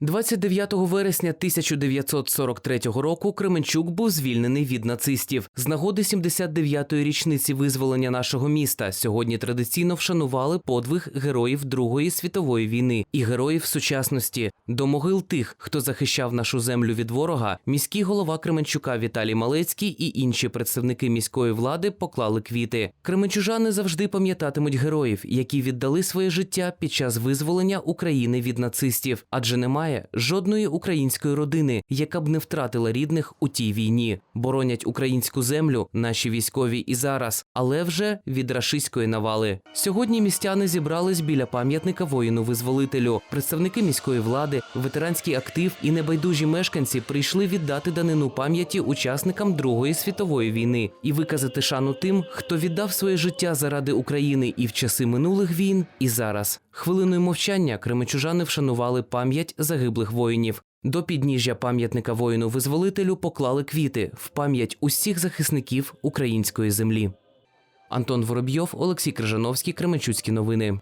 29 вересня 1943 року Кременчук був звільнений від нацистів. З нагоди 79-ї річниці визволення нашого міста сьогодні традиційно вшанували подвиг героїв Другої світової війни і героїв сучасності. До могил тих, хто захищав нашу землю від ворога, міський голова Кременчука Віталій Малецький і інші представники міської влади поклали квіти. Кременчужани завжди пам'ятатимуть героїв, які віддали своє життя під час визволення України від нацистів, адже немає жодної української родини, яка б не втратила рідних у тій війні. Боронять українську землю наші військові і зараз, але вже від рашистської навали. Сьогодні містяни зібрались біля пам'ятника воїну-визволителю. Представники міської влади, ветеранський актив і небайдужі мешканці прийшли віддати данину пам'яті учасникам Другої світової війни і виказати шану тим, хто віддав своє життя заради України і в часи минулих війн, і зараз. Хвилиною мовчання кременчужани вшанували пам'ять загиблих воїнів. До підніжжя пам'ятника воїну-визволителю поклали квіти в пам'ять усіх захисників української землі. Антон Воробйов, Олексій Крижановський, Кременчуцькі новини.